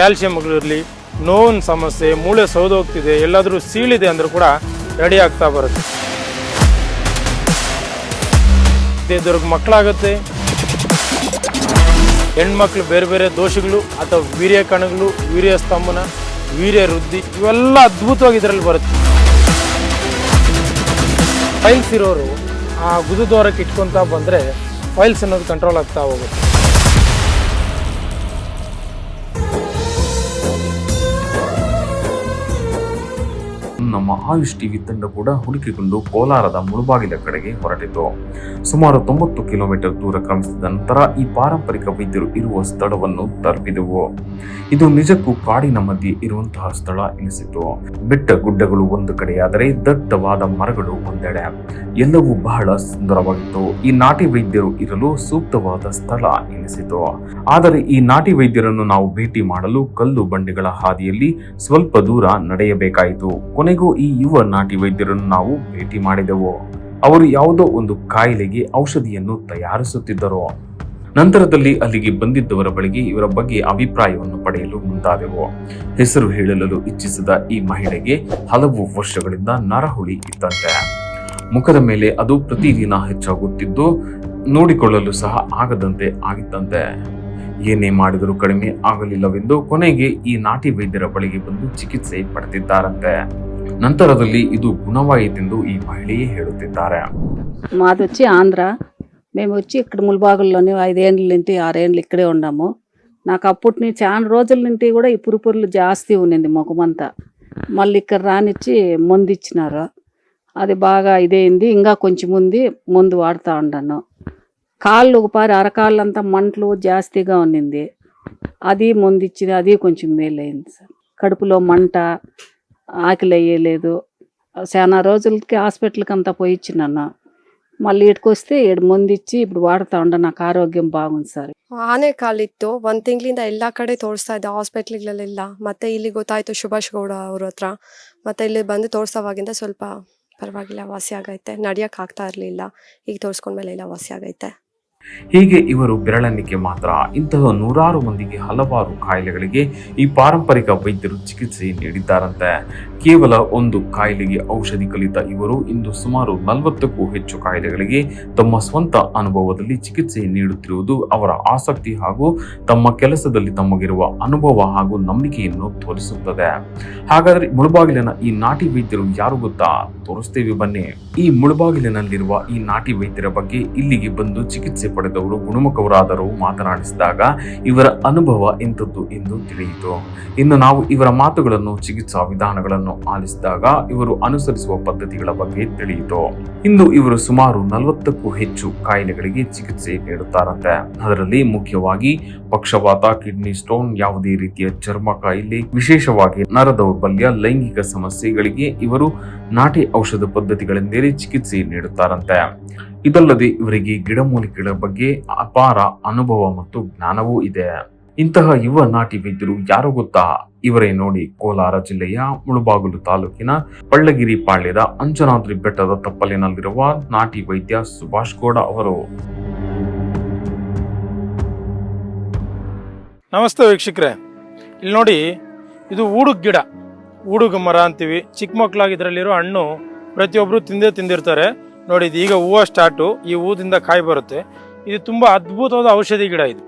ಕ್ಯಾಲ್ಸಿಯಮ್ಗಳಿರಲಿ ನೋವಿನ ಸಮಸ್ಯೆ, ಮೂಳೆ ಸೌದೋಗ್ತಿದೆ, ಎಲ್ಲಾದರೂ ಸೀಳಿದೆ ಅಂದರೂ ಕೂಡ ರೆಡಿ ಆಗ್ತಾ ಬರುತ್ತೆ. ಇದ್ರಿಗೆ ಮಕ್ಕಳಾಗುತ್ತೆ. ಹೆಣ್ಮಕ್ಳು ಬೇರೆ ಬೇರೆ ದೋಷಗಳು, ಅಥವಾ ವೀರ್ಯ ಕಣಗಳು, ವೀರ್ಯ ಸ್ತಂಭನ, ವೀರ್ಯ ವೃದ್ಧಿ, ಇವೆಲ್ಲ ಅದ್ಭುತವಾಗಿ ಇದರಲ್ಲಿ ಬರುತ್ತೆ. ಫೈಲ್ಸ್ ಇರೋರು ಆ ಗುದುದ್ವಾರಕ್ಕೆ ಇಟ್ಕೊತಾ ಬಂದರೆ ಫೈಲ್ಸ್ ಅನ್ನೋದು ಕಂಟ್ರೋಲ್ ಆಗ್ತಾ ಹೋಗುತ್ತೆ. ನಮ್ಮ ಆಯುಷ್ ಟಿವಿ ತಂಡ ಕೂಡ ಹುಡುಕಿಕೊಂಡು ಕೋಲಾರದ ಮುಳುಬಾಗಿಲ ಕಡೆಗೆ ಹೊರಟಿತು. ಸುಮಾರು ತೊಂಬತ್ತು ಕಿಲೋಮೀಟರ್ ದೂರ ಕ್ರಮಿಸಿದ ನಂತರ ಈ ಪಾರಂಪರಿಕ ವೈದ್ಯರು ಇರುವ ಸ್ಥಳವನ್ನು ತಲುಪಿದೆವು. ಇದು ನಿಜಕ್ಕೂ ಕಾಡಿನ ಮಧ್ಯೆ ಇರುವಂತಹ ಸ್ಥಳ ಎನಿಸಿತು. ಬೆಟ್ಟ ಗುಡ್ಡಗಳು ಒಂದು ಕಡೆಯಾದರೆ ದಟ್ಟವಾದ ಮರಗಳು ಒಂದೆಡೆ. ಎಲ್ಲವೂ ಬಹಳ ಸುಂದರವಾಗಿತ್ತು. ಈ ನಾಟಿ ವೈದ್ಯರು ಇರಲು ಸೂಕ್ತವಾದ ಸ್ಥಳ ಎನಿಸಿತು. ಆದರೆ ಈ ನಾಟಿ ವೈದ್ಯರನ್ನು ನಾವು ಭೇಟಿ ಮಾಡಲು ಕಲ್ಲು ಬಂಡೆಗಳ ಹಾದಿಯಲ್ಲಿ ಸ್ವಲ್ಪ ದೂರ ನಡೆಯಬೇಕಾಯಿತು. ಕೊನೆಗೂ ಈ ಯುವ ನಾಟಿ ವೈದ್ಯರನ್ನು ನಾವು ಭೇಟಿ ಮಾಡಿದೆವು? ಅವರು ಯಾವುದೋ ಒಂದು ಕಾಯಿಲೆಗೆ ಔಷಧಿಯನ್ನು ತಯಾರಿಸುತ್ತಿದ್ದರು? ನಂತರದಲ್ಲಿ ಅಲ್ಲಿಗೆ ಬಂದಿದ್ದವರ ಬಳಿಗೆ ಇವರ ಬಗ್ಗೆ ಅಭಿಪ್ರಾಯವನ್ನು ಪಡೆಯಲು ಮುಂದಾದೆವು? ಹೆಸರು ಹೇಳಲು ಇಚ್ಛಿಸಿದ ಈ ಮಹಿಳೆಗೆ ಹಲವು ವರ್ಷಗಳಿಂದ ನರಹುಳಿ ಇದ್ದಂತೆ. ಮುಖದ ಮೇಲೆ ಅದು ಪ್ರತಿದಿನ ಹೆಚ್ಚಾಗುತ್ತಿದ್ದು, ನೋಡಿಕೊಳ್ಳಲು ಸಹ ಆಗದಂತೆ ಆಗಿದ್ದಂತೆ. ಏನೇ ಮಾಡಿದರೂ ಕಡಿಮೆ ಆಗಲಿಲ್ಲವೆಂದು ಕೊನೆಗೆ ಈ ನಾಟಿ ವೈದ್ಯರ ಬಳಿಗೆ ಬಂದು ಚಿಕಿತ್ಸೆ ಪಡೆದಿದ್ದಾರಂತೆ. ನಂತರದಲ್ಲಿ ఇది గుణవాయితెందు ఈ మహిళయే ಹೇಳುತ್ತಿದ್ದಾರೆ మాది వచ్చి ఆంధ్ర మేము వచ్చి ఇక్కడ ములబాగుల్లోని ఐదేండ్ల నుండి ఆరేండ్లు ఇక్కడే ఉన్నాము నాకు అప్పటి నుంచి చాలా రోజుల నుండి కూడా ఈ పురుపురులు జాస్తి ఉన్నింది ముఖమంతా మళ్ళీ ఇక్కడ రానిచ్చి మందు ఇచ్చినారు అది బాగా ఇదైంది ఇంకా కొంచెం ఉంది మందు వాడుతూ ఉన్నాను కాళ్ళు ఒకపారి అరకాళ్ళంతా మంటలు జాస్తిగా ఉన్నింది అది మందు ఇచ్చింది అది కొంచెం మేలైంది సార్ కడుపులో మంట ఆకలి అయ్యేలేదు చాలా రోజులకి హాస్పిటల్కి అంతా పోయి ఇచ్చినాను మళ్ళీ ఇక్కడికి వస్తే ఏడు మంది ఇచ్చి ఇప్పుడు వాడుతా ఉండ నాకు ఆరోగ్యం బాగుంది సార్ ಆನೆ ಕಾಲಿತ್ತು ಒಂದು ತಿಂಗಳಿಂದ ಎಲ್ಲ ಕಡೆ ತೋರಿಸ್ತಾ ಇದ್ದೆ ಹಾಸ್ಪಿಟ್ಲ್ಗಳಲ್ಲೆಲ್ಲ ಮತ್ತೆ ಇಲ್ಲಿ ಗೊತ್ತಾಯ್ತು ಸುಭಾಷ್ ಗೌಡ ಅವ್ರ ಹತ್ರ ಮತ್ತೆ ಇಲ್ಲಿ ಬಂದು ತೋರಿಸೋವಾಗಿಂದ ಸ್ವಲ್ಪ ಪರವಾಗಿಲ್ಲ ವಾಸಿ ಆಗೈತೆ ನಡಿಯಕ್ಕೆ ಆಗ್ತಾ ಇರಲಿಲ್ಲ ಈಗ ತೋರಿಸ್ಕೊಂಡ್ಮೇಲೆ ಎಲ್ಲ ವಾಸಿ ಆಗೈತೆ ಹೀಗೆ ಇವರು ಬೆರಳೆಣಿಕೆ ಮಾತ್ರ. ಇಂತಹ ನೂರಾರು ಮಂದಿಗೆ ಹಲವಾರು ಕಾಯಿಲೆಗಳಿಗೆ ಈ ಪಾರಂಪರಿಕ ವೈದ್ಯರು ಚಿಕಿತ್ಸೆ ನೀಡಿದ್ದಾರಂತೆ. ಕೇವಲ ಒಂದು ಕಾಯಿಲೆಗೆ ಔಷಧಿ ಕಲಿತ ಇವರು ಇಂದು ಸುಮಾರು ನಲವತ್ತಕ್ಕೂ ಹೆಚ್ಚು ಕಾಯಿಲೆಗಳಿಗೆ ತಮ್ಮ ಸ್ವಂತ ಅನುಭವದಲ್ಲಿ ಚಿಕಿತ್ಸೆ ನೀಡುತ್ತಿರುವುದು ಅವರ ಆಸಕ್ತಿ ಹಾಗೂ ತಮ್ಮ ಕೆಲಸದಲ್ಲಿ ತಮಗಿರುವ ಅನುಭವ ಹಾಗೂ ನಂಬಿಕೆಯನ್ನು ತೋರಿಸುತ್ತದೆ. ಹಾಗಾದರೆ ಮುಳುಬಾಗಿಲಿನ ಈ ನಾಟಿ ವೈದ್ಯರು ಯಾರು ಗೊತ್ತಾ? ತೋರಿಸ್ತೇವೆ ಬನ್ನಿ. ಈ ಮುಳುಬಾಗಿಲಿನಲ್ಲಿರುವ ಈ ನಾಟಿ ವೈದ್ಯರ ಬಗ್ಗೆ ಇಲ್ಲಿಗೆ ಬಂದು ಚಿಕಿತ್ಸೆ ಪಡೆದವರು ಗುಣಮುಖವರಾದರೂ ಮಾತನಾಡಿಸಿದಾಗ ಇವರ ಅನುಭವ ಇಂಥದ್ದು ಎಂದು ತಿಳಿಯಿತು. ಇನ್ನು ನಾವು ಇವರ ಮಾತುಗಳನ್ನು, ಚಿಕಿತ್ಸಾ ವಿಧಾನಗಳನ್ನು ಆಲಿಸಿದಾಗ ಇವರು ಅನುಸರಿಸುವ ಪದ್ಧತಿಗಳ ಬಗ್ಗೆ ತಿಳಿಯಿತು. ಇಂದು ಇವರು ಸುಮಾರು ನಲವತ್ತಕ್ಕೂ ಹೆಚ್ಚು ಕಾಯಿಲೆಗಳಿಗೆ ಚಿಕಿತ್ಸೆ ನೀಡುತ್ತಾರಂತೆ. ಅದರಲ್ಲಿ ಮುಖ್ಯವಾಗಿ ಪಕ್ಷಪಾತ, ಕಿಡ್ನಿ ಸ್ಟೋನ್, ಯಾವುದೇ ರೀತಿಯ ಚರ್ಮ ಕಾಯಿಲೆ, ವಿಶೇಷವಾಗಿ ನರ ದೌರ್ಬಲ್ಯ, ಲೈಂಗಿಕ ಸಮಸ್ಯೆಗಳಿಗೆ ಇವರು ನಾಟಿ ಔಷಧ ಪದ್ಧತಿಗಳೆಂದೇ ಚಿಕಿತ್ಸೆ ನೀಡುತ್ತಾರಂತೆ. ಇದಲ್ಲದೆ ಇವರಿಗೆ ಗಿಡಮೂಲಿಕೆಗಳ ಬಗ್ಗೆ ಅಪಾರ ಅನುಭವ ಮತ್ತು ಜ್ಞಾನವೂ ಇದೆ. ಇಂತಹ ಯುವ ನಾಟಿ ವೈದ್ಯರು ಯಾರು ಗೊತ್ತಾ? ಇವರೇ ನೋಡಿ ಕೋಲಾರ ಜಿಲ್ಲೆಯ ಮುಳುಬಾಗಿಲು ತಾಲೂಕಿನ ಪಳ್ಳಗಿರಿ ಪಾಳ್ಯದ ಅಂಜನಾದ್ರಿ ಬೆಟ್ಟದ ತಪ್ಪಲಿನಲ್ಲಿರುವ ನಾಟಿ ವೈದ್ಯ ಸುಭಾಷ್ ಗೌಡ ಅವರು. ನಮಸ್ತೆ ವೀಕ್ಷಕರೇ. ಇಲ್ಲಿ ನೋಡಿ ಇದು ಊಡುಗ್ ಗಿಡ. ಊಡುಗ ಮರ ಅಂತೀವಿ. ಚಿಕ್ಕ ಮಕ್ಕಳಾಗಿ ಇದರಲ್ಲಿರೋ ಹಣ್ಣು ಪ್ರತಿಯೊಬ್ಬರು ತಿಂದೇ ತಿಂದಿರ್ತಾರೆ. ನೋಡಿ ಇದು ಈಗ ಹೂವು ಸ್ಟಾರ್ಟು ಈ ಹೂದಿಂದ ಕಾಯಿ ಬರುತ್ತೆ. ಇದು ತುಂಬ ಅದ್ಭುತವಾದ ಔಷಧಿ ಗಿಡ ಇದು.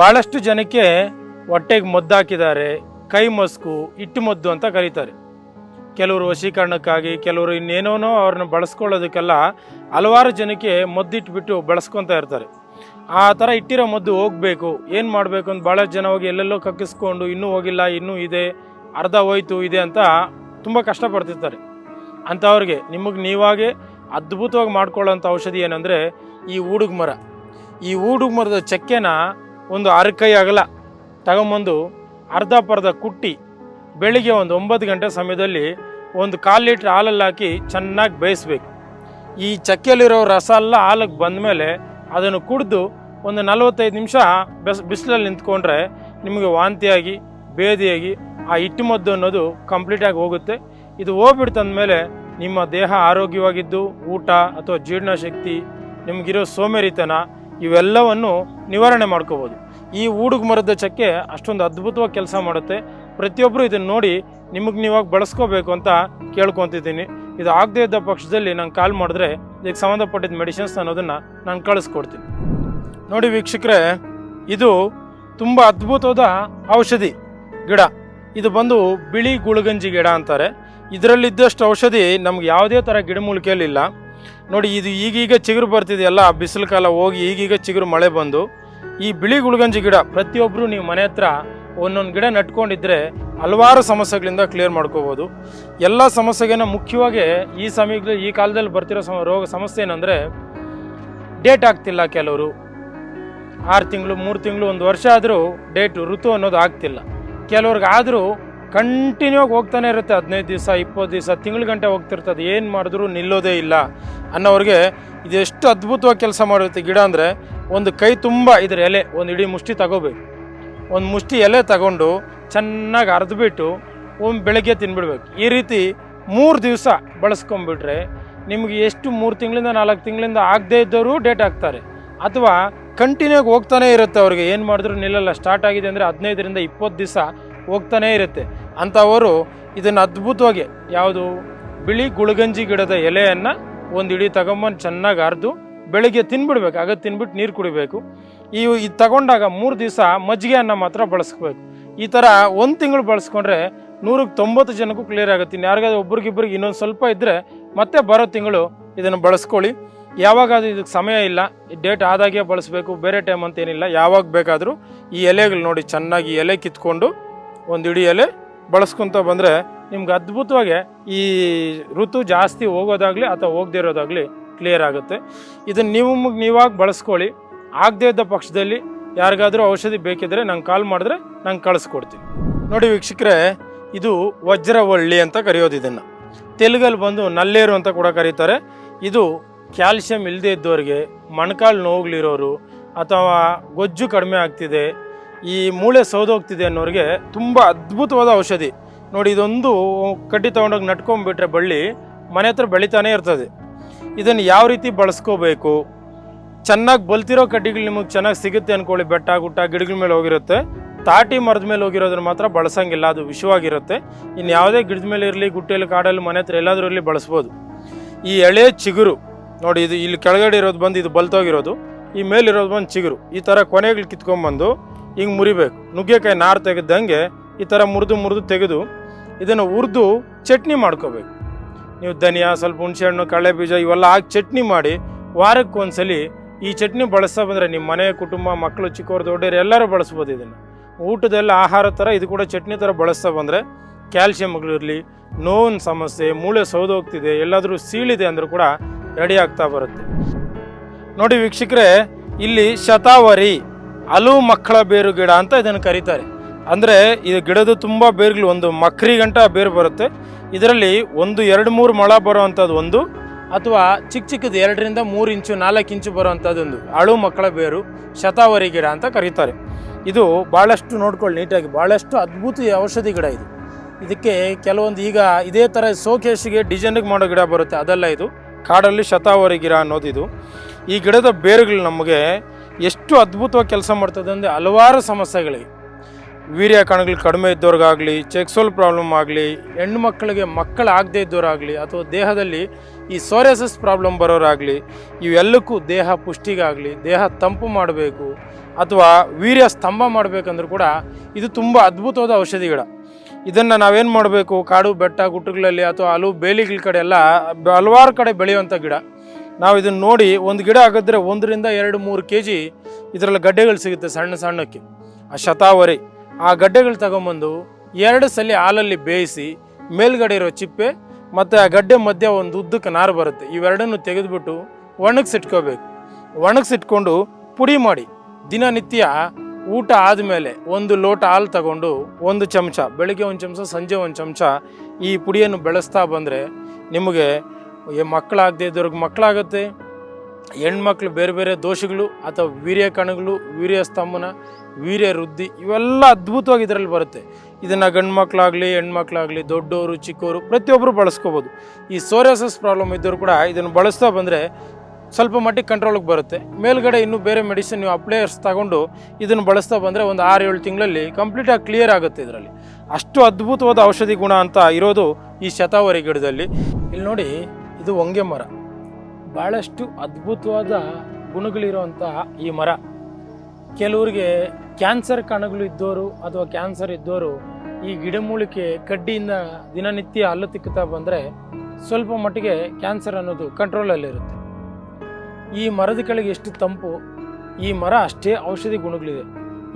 ಭಾಳಷ್ಟು ಜನಕ್ಕೆ ಹೊಟ್ಟೆಗೆ ಮದ್ದು ಹಾಕಿದ್ದಾರೆ, ಕೈ ಮಸ್ಕು ಇಟ್ಟು ಮದ್ದು ಅಂತ ಕರೀತಾರೆ. ಕೆಲವರು ವಶೀಕರಣಕ್ಕಾಗಿ, ಕೆಲವರು ಇನ್ನೇನೋ ಅವ್ರನ್ನ ಬಳಸ್ಕೊಳ್ಳೋದಕ್ಕೆಲ್ಲ ಹಲವಾರು ಜನಕ್ಕೆ ಮದ್ದಿಟ್ಬಿಟ್ಟು ಬಳಸ್ಕೊತಾ ಇರ್ತಾರೆ. ಆ ಥರ ಇಟ್ಟಿರೋ ಮದ್ದು ಹೋಗಬೇಕು. ಏನು ಮಾಡಬೇಕು ಅಂತ ಭಾಳಷ್ಟು ಜನ ಹೋಗಿ ಎಲ್ಲೆಲ್ಲೋ ಕಕ್ಕಿಸ್ಕೊಂಡು, ಇನ್ನೂ ಹೋಗಿಲ್ಲ, ಇನ್ನೂ ಇದೆ, ಅರ್ಧ ಹೋಯ್ತು, ಇದೆ ಅಂತ ತುಂಬ ಕಷ್ಟಪಡ್ತಿರ್ತಾರೆ. ಅಂಥವ್ರಿಗೆ, ನಿಮಗೆ ನೀವಾಗೆ ಅದ್ಭುತವಾಗಿ ಮಾಡ್ಕೊಳ್ಳೋಂಥ ಔಷಧಿ ಏನಂದರೆ ಈ ಊಡುಗ್ ಮರ. ಈ ಊಡುಗ್ ಮರದ ಚಕ್ಕೆನ ಒಂದು ಅರಕೈ ಅಗಲ ತಗೊಂಬಂದು ಅರ್ಧ ಪರ್ಧ ಕುಟ್ಟಿ ಬೆಳಿಗ್ಗೆ ಒಂದು ಒಂಬತ್ತು ಗಂಟೆ ಸಮಯದಲ್ಲಿ ಒಂದು ಕಾಲು ಲೀಟ್ರ್ ಹಾಲಲ್ಲಿ ಹಾಕಿ ಚೆನ್ನಾಗಿ ಬೇಯಿಸ್ಬೇಕು. ಈ ಚಕ್ಕೆಯಲ್ಲಿರೋ ರಸ ಎಲ್ಲ ಹಾಲಿಗೆ ಬಂದಮೇಲೆ ಅದನ್ನು ಕುಡಿದು ಒಂದು ನಲವತ್ತೈದು ನಿಮಿಷ ಬೆಸ್, ಬಿಸಿಲಲ್ಲಿ ನಿಂತ್ಕೊಂಡ್ರೆ ನಿಮಗೆ ವಾಂತಿಯಾಗಿ, ಬೇದಿಯಾಗಿ ಆ ಹಿಟ್ಟು ಮದ್ದು ಅನ್ನೋದು ಕಂಪ್ಲೀಟಾಗಿ ಹೋಗುತ್ತೆ. ಇದು ಹೋಗ್ಬಿಡ್ತಂದಮೇಲೆ ನಿಮ್ಮ ದೇಹ ಆರೋಗ್ಯವಾಗಿದ್ದು ಊಟ ಅಥವಾ ಜೀರ್ಣಶಕ್ತಿ ನಿಮಗಿರೋ ಸೋಮೇರಿತನ ಇವೆಲ್ಲವನ್ನು ನಿವಾರಣೆ ಮಾಡ್ಕೋಬೋದು. ಈ ಊಡುಗ್ ಮರದ ಚಕ್ಕೆ ಅಷ್ಟೊಂದು ಅದ್ಭುತವಾಗಿ ಕೆಲಸ ಮಾಡುತ್ತೆ. ಪ್ರತಿಯೊಬ್ಬರು ಇದನ್ನು ನೋಡಿ ನಿಮಗೆ ನೀವಾಗ ಬಳಸ್ಕೋಬೇಕು ಅಂತ ಕೇಳ್ಕೊತಿದ್ದೀನಿ. ಇದು ಆಗದೇ ಇದ್ದ ಪಕ್ಷದಲ್ಲಿ ನಂಗೆ ಕಾಲ್ ಮಾಡಿದ್ರೆ ಇದಕ್ಕೆ ಸಂಬಂಧಪಟ್ಟಿದ್ದ ಮೆಡಿಸಿನ್ಸ್ ಅನ್ನೋದನ್ನು ನಾನು ಕಳಿಸ್ಕೊಡ್ತೀನಿ. ನೋಡಿ ವೀಕ್ಷಕರೇ, ಇದು ತುಂಬ ಅದ್ಭುತವಾದ ಔಷಧಿ ಗಿಡ. ಇದು ಬಂದು ಬಿಳಿ ಗುಳಗಂಜಿ ಗಿಡ ಅಂತಾರೆ. ಇದರಲ್ಲಿದ್ದಷ್ಟು ಔಷಧಿ ನಮ್ಗೆ ಯಾವುದೇ ಥರ ಗಿಡಮೂಲಿಕೆಯಲ್ಲಿಲ್ಲ ನೋಡಿ, ಇದು ಈಗೀಗ ಚಿಗುರು ಬರ್ತಿದೆಯಲ್ಲ ಬಿಸಿಲು ಕಾಲ ಹೋಗಿ ಈಗೀಗ ಚಿಗುರು ಮಳೆ ಬಂದು. ಈ ಬಿಳಿ ಗುಳಗಂಜಿ ಗಿಡ ಪ್ರತಿಯೊಬ್ಬರು ನೀವು ಮನೆ ಹತ್ರ ಒಂದೊಂದು ಗಿಡ ನಟ್ಕೊಂಡಿದ್ರೆ ಹಲವಾರು ಸಮಸ್ಯೆಗಳಿಂದ ಕ್ಲಿಯರ್ ಮಾಡ್ಕೋಬೋದು. ಎಲ್ಲ ಸಮಸ್ಯೆಗಿನ ಮುಖ್ಯವಾಗಿ ಈ ಸಮಯದಲ್ಲಿ ಈ ಕಾಲದಲ್ಲಿ ಬರ್ತಿರೋ ಸಮ, ರೋಗ ಸಮಸ್ಯೆ ಏನಂದರೆ ಡೇಟ್ ಆಗ್ತಿಲ್ಲ ಕೆಲವರು. ಆರು ತಿಂಗಳು, ಮೂರು ತಿಂಗಳು, ಒಂದು ವರ್ಷ ಆದರೂ ಡೇಟು ಋತು ಅನ್ನೋದು ಆಗ್ತಿಲ್ಲ. ಕೆಲವ್ರಿಗೆ ಆದರೂ ಕಂಟಿನ್ಯೂ ಆಗಿ ಹೋಗ್ತಾನೆ ಇರುತ್ತೆ ಹದಿನೈದು ದಿವಸ, ಇಪ್ಪತ್ತು ದಿವಸ, ತಿಂಗಳ ಗಂಟೆ ಹೋಗ್ತಿರ್ತದೆ. ಏನು ಮಾಡಿದ್ರೂ ನಿಲ್ಲೋದೇ ಇಲ್ಲ ಅನ್ನೋರಿಗೆ ಇದು ಎಷ್ಟು ಅದ್ಭುತವಾಗಿ ಕೆಲಸ ಮಾಡುತ್ತೆ ಗಿಡ ಅಂದರೆ, ಒಂದು ಕೈ ತುಂಬ ಇದ್ರ ಎಲೆ, ಒಂದು ಇಡೀ ಮುಷ್ಟಿ ತಗೋಬೇಕು. ಒಂದು ಮುಷ್ಟಿ ಎಲೆ ತಗೊಂಡು ಚೆನ್ನಾಗಿ ಅರ್ದ್ಬಿಟ್ಟು ಒಂದು ಬೆಳಗ್ಗೆ ತಿನ್ಬಿಡ್ಬೇಕು. ಈ ರೀತಿ ಮೂರು ದಿವಸ ಬಳಸ್ಕೊಂಬಿಟ್ರೆ ನಿಮಗೆ ಎಷ್ಟು ಮೂರು ತಿಂಗಳಿಂದ ನಾಲ್ಕು ತಿಂಗಳಿಂದ ಆಗದೇ ಇದ್ದವರು ಡೇಟ್ ಆಗ್ತಾರೆ ಅಥವಾ ಕಂಟಿನ್ಯೂ ಆಗಿ ಹೋಗ್ತಾನೆ ಇರುತ್ತೆ ಅವ್ರಿಗೆ, ಏನು ಮಾಡಿದ್ರು ನಿಲ್ಲಲ್ಲ. ಸ್ಟಾರ್ಟ್ ಆಗಿದೆ ಅಂದರೆ ಹದಿನೈದರಿಂದ ಇಪ್ಪತ್ತು ದಿವಸ ಹೋಗ್ತಾನೇ ಇರುತ್ತೆ. ಅಂಥವರು ಇದನ್ನು ಅದ್ಭುತವಾಗಿ ಯಾವುದು ಬಿಳಿ ಗುಳಗಂಜಿ ಗಿಡದ ಎಲೆಯನ್ನು ಒಂದು ಇಡೀ ತಗೊಂಬಂದು ಚೆನ್ನಾಗಿ ಅರ್ದು ಬೆಳಿಗ್ಗೆ ತಿನ್ಬಿಡ್ಬೇಕು. ಆಗ ತಿನ್ಬಿಟ್ಟು ನೀರು ಕುಡಿಬೇಕು. ಈ ಇದು ತಗೊಂಡಾಗ ಮೂರು ದಿವಸ ಮಜ್ಜಿಗೆ ಅನ್ನ ಮಾತ್ರ ಬಳಸ್ಕೋಬೇಕು. ಈ ಥರ ಒಂದು ತಿಂಗಳು ಬಳಸ್ಕೊಂಡ್ರೆ ನೂರಕ್ಕೆ ತೊಂಬತ್ತು ಜನಕ್ಕೂ ಕ್ಲಿಯರ್ ಆಗುತ್ತೆ. ಇನ್ನು ಯಾರಿಗಾದ್ರೂ ಒಬ್ರಿಗಿಬ್ರಿಗೆ ಇನ್ನೊಂದು ಸ್ವಲ್ಪ ಇದ್ದರೆ ಮತ್ತೆ ಬರೋ ತಿಂಗಳು ಇದನ್ನು ಬಳಸ್ಕೊಳ್ಳಿ. ಯಾವಾಗ ಅದು ಇದಕ್ಕೆ ಸಮಯ ಇಲ್ಲ. ಡೇಟ್ ಆದಾಗೆ ಬಳಸಬೇಕು. ಬೇರೆ ಟೈಮ್ ಅಂತ ಏನಿಲ್ಲ. ಯಾವಾಗ ಬೇಕಾದರೂ ಈ ಎಲೆಗಳು ನೋಡಿ ಚೆನ್ನಾಗಿ ಎಲೆ ಕಿತ್ಕೊಂಡು ಒಂದು ಹಿಡಿಯಲ್ಲಿ ಬಳಸ್ಕೊಂತ ಬಂದರೆ ನಿಮ್ಗೆ ಅದ್ಭುತವಾಗಿ ಈ ಋತು ಜಾಸ್ತಿ ಹೋಗೋದಾಗಲಿ ಅಥವಾ ಹೋಗದೇ ಇರೋದಾಗಲಿ ಕ್ಲಿಯರ್ ಆಗುತ್ತೆ. ಇದನ್ನು ನಿಮಗೆ ನೀವಾಗಿ ಬಳಸ್ಕೊಳ್ಳಿ. ಆಗದೇ ಇದ್ದ ಪಕ್ಷದಲ್ಲಿ ಯಾರಿಗಾದರೂ ಔಷಧಿ ಬೇಕಿದ್ರೆ ನಂಗೆ ಕಾಲ್ ಮಾಡಿದ್ರೆ ನಂಗೆ ಕಳಿಸ್ಕೊಡ್ತೀನಿ. ನೋಡಿ ವೀಕ್ಷಕರೇ, ಇದು ವಜ್ರವಳ್ಳಿ ಅಂತ ಕರೆಯೋದು ಇದನ್ನು. ತೆಲುಗಲ್ಲಿ ಬಂದು ನಲ್ಲೇರು ಅಂತ ಕೂಡ ಕರೀತಾರೆ. ಇದು ಕ್ಯಾಲ್ಸಿಯಂ ಇಲ್ಲದೇ ಇದ್ದವ್ರಿಗೆ ಮೊಣಕಾಲು ನೋವುಗಳಿರೋರು ಅಥವಾ ಗೊಜ್ಜು ಕಡಿಮೆ ಆಗ್ತಿದೆ ಈ ಮೂಳೆ ಸೌದೋಗ್ತಿದೆ ಅನ್ನೋರಿಗೆ ತುಂಬ ಅದ್ಭುತವಾದ ಔಷಧಿ. ನೋಡಿ, ಇದೊಂದು ಕಡ್ಡಿ ತೊಗೊಂಡೋಗಿ ನಟ್ಕೊಂಡ್ಬಿಟ್ರೆ ಬಳ್ಳಿ ಮನೆ ಹತ್ರ ಬೆಳಿತಾನೆ ಇರ್ತದೆ. ಇದನ್ನು ಯಾವ ರೀತಿ ಬಳಸ್ಕೋಬೇಕು? ಚೆನ್ನಾಗಿ ಬಲ್ತಿರೋ ಕಡ್ಡಿಗಳು ನಿಮಗೆ ಚೆನ್ನಾಗಿ ಸಿಗುತ್ತೆ ಅನ್ಕೊಳ್ಳಿ. ಬೆಟ್ಟ, ಗುಟ್ಟ, ಗಿಡಗಳ ಮೇಲೆ ಹೋಗಿರುತ್ತೆ. ತಾಟಿ ಮರದ ಮೇಲೆ ಹೋಗಿರೋದನ್ನ ಮಾತ್ರ ಬಳಸಂಗಿಲ್ಲ. ಅದು ವಿಷವಾಗಿರುತ್ತೆ. ಇನ್ನು ಯಾವುದೇ ಗಿಡದ ಮೇಲೆ ಇರಲಿ ಗುಟ್ಟೆಯಲ್ಲಿ ಕಾಡಲ್ಲಿ, ಮನೆ ಹತ್ರ ಎಲ್ಲಾದರೂ ಇರಲಿ ಬಳಸ್ಬೋದು. ಈ ಎಳೆ ಚಿಗುರು. ನೋಡಿ, ಇದು ಇಲ್ಲಿ ಕೆಳಗಡೆ ಇರೋದು ಬಂದು ಇದು ಬಲ್ತೋಗಿರೋದು. ಈ ಮೇಲಿರೋದು ಬಂದು ಚಿಗುರು. ಈ ಥರ ಕೊನೆಗಳು ಕಿತ್ಕೊಂಡ್ಬಂದು ಹಿಂಗೆ ಮುರಿಬೇಕು. ನುಗ್ಗೆಕಾಯಿ ನಾರು ತೆಗೆದಂಗೆ ಈ ಥರ ಮುರಿದು ಮುರಿದು ತೆಗೆದು ಇದನ್ನು ಹುರಿದು ಚಟ್ನಿ ಮಾಡ್ಕೋಬೇಕು. ನೀವು ಧನಿಯಾ, ಸ್ವಲ್ಪ ಹುಣಸೆಹಣ್ಣು ಕಳೆ ಬೀಜ ಇವೆಲ್ಲ ಹಾಕಿ ಚಟ್ನಿ ಮಾಡಿ ವಾರಕ್ಕೆ ಈ ಚಟ್ನಿ ಬಳಸ್ತಾ ಬಂದರೆ ನಿಮ್ಮ ಮನೆ, ಕುಟುಂಬ ಮಕ್ಕಳು ಚಿಕ್ಕವರು ದೊಡ್ಡವರು ಎಲ್ಲರೂ ಬಳಸ್ಬೋದು ಇದನ್ನು. ಊಟದೆಲ್ಲ ಆಹಾರ ಥರ ಇದು ಕೂಡ ಚಟ್ನಿ ಥರ ಬಳಸ್ತಾ ಬಂದರೆ ಕ್ಯಾಲ್ಸಿಯಮ್ಗಳಿರಲಿ ನೋವಿನ ಸಮಸ್ಯೆ, ಮೂಳೆ ಸೌದೋಗ್ತಿದೆ, ಎಲ್ಲಾದರೂ ಸೀಳಿದೆ ಅಂದರೂ ಕೂಡ ರೆಡಿ ಆಗ್ತಾ ಬರುತ್ತೆ. ನೋಡಿ ವೀಕ್ಷಕರೇ, ಇಲ್ಲಿ ಶತಾವರಿ. ಹಲವು ಮಕ್ಕಳ ಬೇರು ಗಿಡ ಅಂತ ಇದನ್ನು ಕರೀತಾರೆ. ಅಂದರೆ ಇದು ಗಿಡದ ತುಂಬ ಬೇರುಗಳು, ಒಂದು ಮಕ್ರಿ ಗಂಟ ಬೇರು ಬರುತ್ತೆ. ಇದರಲ್ಲಿ ಒಂದು, ಎರಡು, ಮೂರು ಮೊಳ ಬರುವಂಥದ್ದು ಒಂದು, ಅಥವಾ ಚಿಕ್ಕ ಚಿಕ್ಕದು ಎರಡರಿಂದ ಮೂರು ಇಂಚು, ನಾಲ್ಕು ಇಂಚು ಬರುವಂಥದ್ದು ಒಂದು. ಅಳು ಮಕ್ಕಳ ಬೇರು, ಶತಾವರಿ ಗಿಡ ಅಂತ ಕರೀತಾರೆ. ಇದು ಭಾಳಷ್ಟು ನೋಡ್ಕೊಳ್ಳಿ ನೀಟಾಗಿ ಭಾಳಷ್ಟು ಅದ್ಭುತ ಔಷಧಿ ಗಿಡ ಇದು. ಇದಕ್ಕೆ ಕೆಲವೊಂದು ಈಗ ಇದೇ ಥರ ಸೋಕೇಶಿಗೆ ಡಿಸೈನಿಗೆ ಮಾಡೋ ಗಿಡ ಬರುತ್ತೆ. ಅದೆಲ್ಲ ಇದು. ಕಾಡಲ್ಲಿ ಶತಾವರಿ ಗಿಡ ಅನ್ನೋದು ಇದು. ಈ ಗಿಡದ ಬೇರುಗಳು ನಮಗೆ ಎಷ್ಟು ಅದ್ಭುತವಾಗಿ ಕೆಲಸ ಮಾಡ್ತದೆ ಅಂದರೆ ಹಲವಾರು ಸಮಸ್ಯೆಗಳಿಗೆ ವೀರ್ಯ ಕಣಗಳು ಕಡಿಮೆ ಇದ್ದವ್ರಿಗಾಗಲಿ ಚೆಕ್ಸೋಲ್ ಪ್ರಾಬ್ಲಮ್ ಆಗಲಿ, ಹೆಣ್ಣು ಮಕ್ಕಳಿಗೆ ಮಕ್ಕಳಾಗದೇ ಇದ್ದವರಾಗಲಿ, ಅಥವಾ ದೇಹದಲ್ಲಿ ಈ ಸೋರೆಸಸ್ ಪ್ರಾಬ್ಲಮ್ ಬರೋರಾಗಲಿ, ಇವೆಲ್ಲಕ್ಕೂ ದೇಹ ಪುಷ್ಟಿಗಾಗಲಿ, ದೇಹ ತಂಪು ಮಾಡಬೇಕು, ಅಥವಾ ವೀರ್ಯ ಸ್ತಂಭ ಮಾಡಬೇಕಂದ್ರೂ ಕೂಡ ಇದು ತುಂಬ ಅದ್ಭುತವಾದ ಔಷಧಿ ಗಿಡ ಇದನ್ನು ನಾವೇನು ಮಾಡಬೇಕು? ಕಾಡು ಬೆಟ್ಟ ಗುಟ್ಟುಗಳಲ್ಲಿ ಅಥವಾ ಹಲವು ಬೇಲಿಗಳ ಕಡೆ ಎಲ್ಲ ಹಲವಾರು ಕಡೆ ಬೆಳೆಯುವಂಥ ಗಿಡ. ನಾವು ಇದನ್ನು ನೋಡಿ ಒಂದು ಗಿಡ ಆಗಿದ್ರೆ ಒಂದರಿಂದ ಎರಡು ಮೂರು ಕೆ ಜಿ ಇದರಲ್ಲಿ ಗಡ್ಡೆಗಳು ಸಿಗುತ್ತೆ ಸಣ್ಣ ಸಣ್ಣಕ್ಕೆ. ಆ ಶತಾವರಿ. ಆ ಗಡ್ಡೆಗಳು ತಗೊಂಬಂದು ಎರಡು ಸಲ ಹಾಲಲ್ಲಿ ಬೇಯಿಸಿ ಮೇಲ್ಗಡೆ ಇರೋ ಚಿಪ್ಪೆ ಮತ್ತು ಆ ಗಡ್ಡೆ ಮಧ್ಯೆ ಒಂದು ಉದ್ದಕ್ಕೆ ನಾರು ಬರುತ್ತೆ. ಇವೆರಡನ್ನು ತೆಗೆದುಬಿಟ್ಟು ಒಣಗಿಸಿಟ್ಕೋಬೇಕು ಒಣಗಿಸಿಟ್ಕೊಂಡು ಪುಡಿ ಮಾಡಿ. ದಿನನಿತ್ಯ ಊಟ ಆದಮೇಲೆ ಒಂದು ಲೋಟ ಹಾಲು ತಗೊಂಡು ಒಂದು ಚಮಚ, ಬೆಳಗ್ಗೆ ಒಂದು ಚಮಚ, ಸಂಜೆ ಒಂದು ಚಮಚ ಈ ಪುಡಿಯನ್ನು ಬೆಳೆಸ್ತಾ ಬಂದರೆ ನಿಮಗೆ ಮಕ್ಕಳಾಗದೇ ಇದ್ದವ್ರಿಗೆ ಮಕ್ಕಳಾಗುತ್ತೆ. ಹೆಣ್ಮಕ್ಳು ಬೇರೆ ಬೇರೆ ದೋಷಗಳು ಅಥವಾ ವೀರ್ಯ ಕಣಗಳು, ವೀರ್ಯ ಸ್ತಂಭನ, ವೀರ್ಯ ವೃದ್ಧಿ ಇವೆಲ್ಲ ಅದ್ಭುತವಾಗಿ ಇದರಲ್ಲಿ ಬರುತ್ತೆ. ಇದನ್ನು ಗಂಡು ಮಕ್ಕಳಾಗಲಿ ಹೆಣ್ಮಕ್ಳಾಗಲಿ ದೊಡ್ಡವರು ಚಿಕ್ಕವರು ಪ್ರತಿಯೊಬ್ಬರು ಬಳಸ್ಕೋಬೋದು. ಈ ಸೋರಿಯಾಸಸ್ ಪ್ರಾಬ್ಲಮ್ ಇದ್ದವರು ಕೂಡ ಇದನ್ನು ಬಳಸ್ತಾ ಬಂದರೆ ಸ್ವಲ್ಪ ಮಟ್ಟಿಗೆ ಕಂಟ್ರೋಲಿಗೆ ಬರುತ್ತೆ. ಮೇಲ್ಗಡೆ ಇನ್ನೂ ಬೇರೆ ಮೆಡಿಸಿನ್ ನೀವು ಅಪ್ಲೈಯರ್ಸ್ ತಗೊಂಡು ಇದನ್ನು ಬಳಸ್ತಾ ಬಂದರೆ ಒಂದು ಆರು ಏಳು ತಿಂಗಳಲ್ಲಿ ಕಂಪ್ಲೀಟಾಗಿ ಕ್ಲಿಯರ್ ಆಗುತ್ತೆ ಇದರಲ್ಲಿ. ಅಷ್ಟು ಅದ್ಭುತವಾದ ಔಷಧಿ ಗುಣ ಅಂತ ಇರೋದು ಈ ಶತಾವರಿ ಗಿಡದಲ್ಲಿ. ಇಲ್ಲಿ ನೋಡಿ ಇದು ಹೊಂಗೆ ಮರ. ಭಾಳಷ್ಟು ಅದ್ಭುತವಾದ ಗುಣಗಳಿರುವಂತಹ ಈ ಮರ. ಕೆಲವರಿಗೆ ಕ್ಯಾನ್ಸರ್ ಕಣಗಳು ಇದ್ದವರು ಅಥವಾ ಕ್ಯಾನ್ಸರ್ ಇದ್ದವರು ಈ ಗಿಡಮೂಲಿಕೆ ಕಡ್ಡಿಯಿಂದ ದಿನನಿತ್ಯ ಹಲ್ಲು ತಿಕ್ಕುತ್ತಾ ಬಂದರೆ ಸ್ವಲ್ಪ ಮಟ್ಟಿಗೆ ಕ್ಯಾನ್ಸರ್ ಅನ್ನೋದು ಕಂಟ್ರೋಲಲ್ಲಿರುತ್ತೆ ಈ ಮರದ ಕೆಳಗೆ ಎಷ್ಟು ತಂಪು, ಈ ಮರ ಅಷ್ಟೇ ಔಷಧಿ ಗುಣಗಳಿದೆ.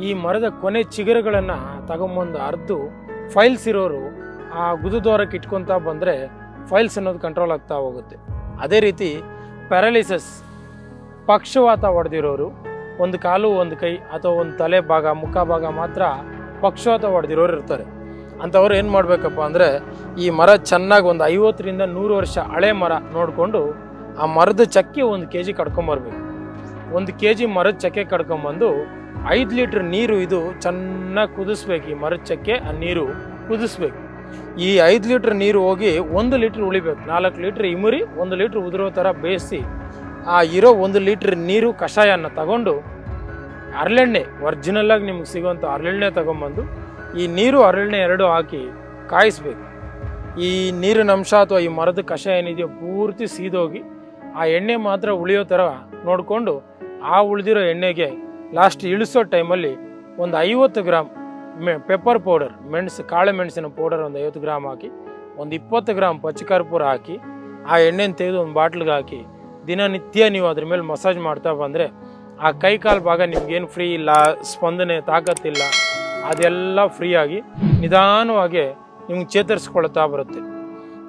ಈ ಮರದ ಕೊನೆ ಚಿಗುರುಗಳನ್ನು ತಗೊಂಬಂದು ಅರ್ದು ಫೈಲ್ಸ್ ಇರೋರು ಆ ಗುದುದ್ವಾರಕ್ಕೆ ಇಟ್ಕೊತಾ ಬಂದರೆ ಫೈಲ್ಸ್ ಅನ್ನೋದು ಕಂಟ್ರೋಲ್ ಆಗ್ತಾ ಹೋಗುತ್ತೆ. ಅದೇ ರೀತಿ ಪ್ಯಾರಾಲಿಸಸ್ ಪಕ್ಷವಾತ ಹೊಡೆದಿರೋರು, ಒಂದು ಕಾಲು, ಒಂದು ಕೈ ಅಥವಾ ಒಂದು ತಲೆ ಭಾಗ, ಮುಖ ಭಾಗ ಮಾತ್ರ ಪಕ್ಷವಾತ ಹೊಡೆದಿರೋರು ಇರ್ತಾರೆ. ಅಂಥವ್ರು ಏನು ಮಾಡಬೇಕಪ್ಪ ಅಂದರೆ, ಈ ಮರ ಚೆನ್ನಾಗಿ ಒಂದು ಐವತ್ತರಿಂದ ನೂರು ವರ್ಷ ಹಳೆ ಮರ ನೋಡಿಕೊಂಡು ಆ ಮರದ ಚಕ್ಕೆ ಒಂದು ಕೆ ಜಿ ಕಡ್ಕೊಂಬರ್ಬೇಕು. ಒಂದು ಕೆ ಜಿ ಮರದ ಚಕ್ಕೆ ಕಡ್ಕೊಂಬಂದು ಐದು ಲೀಟ್ರ್ ನೀರು ಇದು ಚೆನ್ನಾಗಿ ಕುದಿಸ್ಬೇಕು ಈ ಮರದ ಚಕ್ಕೆ, ಆ ನೀರು ಕುದಿಸ್ಬೇಕು. ಈ ಐದು ಲೀಟ್ರ್ ನೀರು ಹೋಗಿ ಒಂದು ಲೀಟ್ರ್ ಉಳಿಬೇಕು. ನಾಲ್ಕು ಲೀಟ್ರ್ ಇಮುರಿ, ಒಂದು ಲೀಟ್ರ್ ಉದುರೋ ಥರ ಬೇಯಿಸಿ ಆ ಇರೋ ಒಂದು ಲೀಟ್ರ್ ನೀರು ಕಷಾಯನ ತಗೊಂಡು ಹರಳೆಣ್ಣೆ ಒರ್ಜಿನಲ್ಲಾಗಿ ನಿಮ್ಗೆ ಸಿಗುವಂಥ ಹರಳೆಣ್ಣೆ ತಗೊಂಬಂದು ಈ ನೀರು ಹರಳೆಣ್ಣೆ ಎರಡು ಹಾಕಿ ಕಾಯಿಸ್ಬೇಕು. ಈ ನೀರಿನ ಅಂಶ ಅಥವಾ ಈ ಮರದ ಕಷಾಯ ಏನಿದೆಯೋ ಪೂರ್ತಿ ಸೀದೋಗಿ ಆ ಎಣ್ಣೆ ಮಾತ್ರ ಉಳಿಯೋ ಥರ ನೋಡಿಕೊಂಡು ಆ ಉಳಿದಿರೋ ಎಣ್ಣೆಗೆ ಲಾಸ್ಟ್ ಇಳಿಸೋ ಟೈಮಲ್ಲಿ ಒಂದು ಐವತ್ತು ಗ್ರಾಮ್ ಮೆ ಪೆಪ್ಪರ್ ಪೌಡರ್ ಮೆಣಸು, ಕಾಳು ಮೆಣಸಿನ ಪೌಡರ್ ಒಂದು ಐವತ್ತು ಗ್ರಾಮ್ ಹಾಕಿ, ಒಂದು ಇಪ್ಪತ್ತು ಗ್ರಾಮ್ ಪಚ್ಚಕರ್ಪೂರ ಹಾಕಿ, ಆ ಎಣ್ಣೆನ ತೆಗೆದು ಒಂದು ಬಾಟ್ಲಿಗೆ ಹಾಕಿ, ದಿನನಿತ್ಯ ನೀವು ಅದ್ರ ಮೇಲೆ ಮಸಾಜ್ ಮಾಡ್ತಾ ಬಂದರೆ, ಆ ಕೈ ಕಾಲು ಭಾಗ ನಿಮ್ಗೇನು ಫ್ರೀ ಇಲ್ಲ, ಸ್ಪಂದನೆ ತಾಕತ್ತಿಲ್ಲ, ಅದೆಲ್ಲ ಫ್ರೀಯಾಗಿ ನಿಧಾನವಾಗಿ ನಿಮ್ಗೆ ಚೇತರಿಸ್ಕೊಳ್ತಾ ಬರುತ್ತೆ.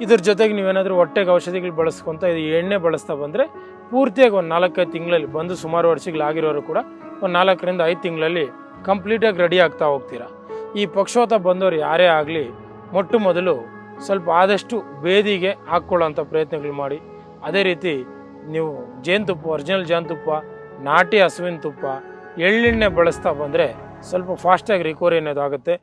ಇದ್ರ ಜೊತೆಗೆ ನೀವೇನಾದರೂ ಹೊಟ್ಟೆಗೆ ಔಷಧಿಗಳು ಬಳಸ್ಕೊತ ಇದು ಎಣ್ಣೆ ಬಳಸ್ತಾ ಬಂದರೆ, ಪೂರ್ತಿಯಾಗಿ ಒಂದು ನಾಲ್ಕೈದು ತಿಂಗಳಲ್ಲಿ, ಬಂದು ಸುಮಾರು ವರ್ಷಗಳಾಗಿರೋರು ಕೂಡ, ಒಂದು ನಾಲ್ಕರಿಂದ ಐದು ತಿಂಗಳಲ್ಲಿ ಕಂಪ್ಲೀಟಾಗಿ ರೆಡಿ ಆಗ್ತಾ ಹೋಗ್ತೀರಾ? ಈ ಪಕ್ಷೋತ ಬಂದವರು ಯಾರೇ ಆಗಲಿ, ಮೊಟ್ಟ ಮೊದಲು ಸ್ವಲ್ಪ ಆದಷ್ಟು ಬೇದಿಗೆ ಹಾಕ್ಕೊಳ್ಳೋಂಥ ಪ್ರಯತ್ನಗಳು ಮಾಡಿ. ಅದೇ ರೀತಿ ನೀವು ಜೇನುತುಪ್ಪ ಒರಿಜಿನಲ್ ಜೇನುತುಪ್ಪ, ನಾಟಿ ಹಸುವಿನ ತುಪ್ಪ, ಎಳ್ಳೆಣ್ಣೆ ಬಳಸ್ತಾ ಬಂದರೆ ಸ್ವಲ್ಪ ಫಾಸ್ಟಾಗಿ ರಿಕವರಿ ಅನ್ನೋದು ಆಗುತ್ತೆ.